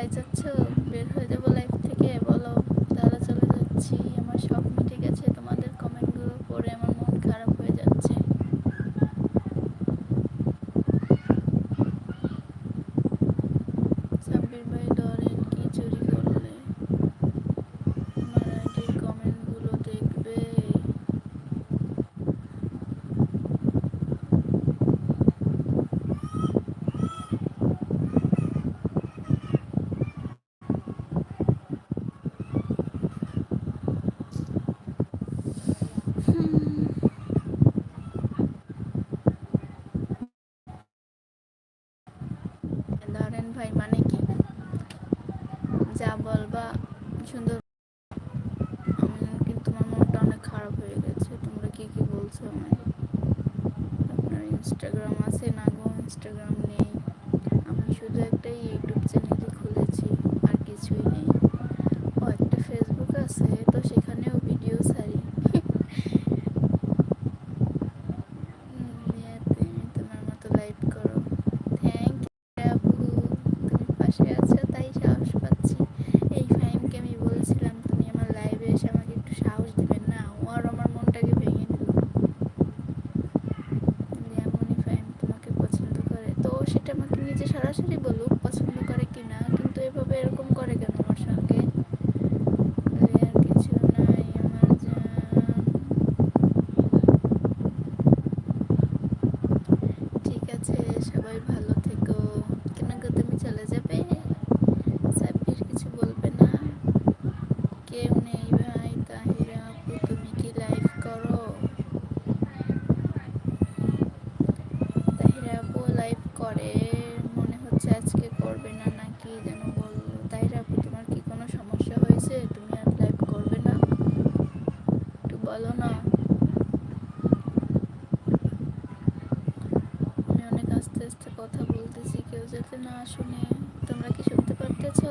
কোথায় বের হয়ে যাব লাইফ থেকে বলো তাহলে চলে যাচ্ছি। বা সুন্দর সরাসরি বলুক পছন্দ করে কিনা কিন্তু এভাবে এরকম করে কেন? কথা বলতেছি কেউ যাতে না শুনে। তোমরা কি শুনতে পারতেছো?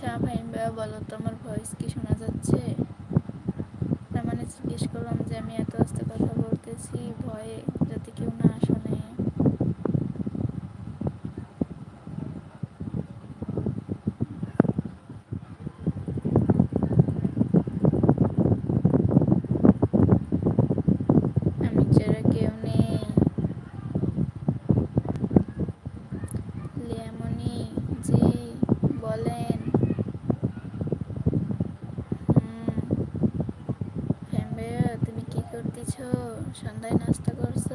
আচ্ছা ফাহিম বলো তোমার ভয়েস কি শোনা সন্ধ্যায় নাস্তা করছ